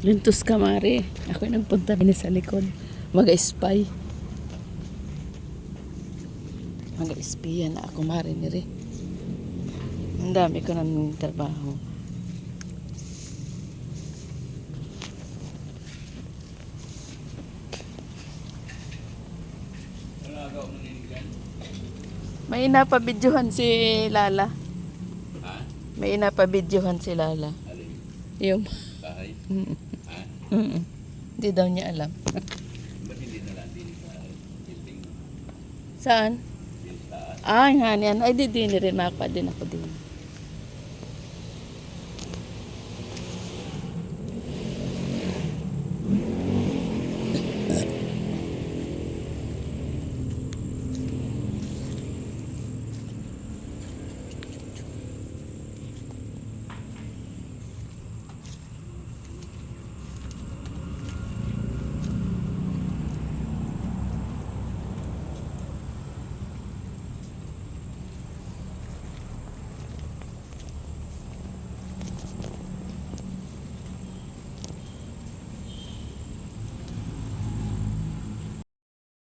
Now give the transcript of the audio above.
Lintos kamari. Ako yung nagpunta din sa likod. Mag-spy. Mag-spy na ako mari ni Re. Ang dami ko nang trabaho. May inapabidyohan si Lala. Ha? May inapabidyohan si Lala. Alin? Yung, Bahay? Mm. Ha? mm Hindi daw niya alam. Ba't hindi na lang din sa building? Saan? Ah, nga yan. Ay, di din rin. Makapa din ako din.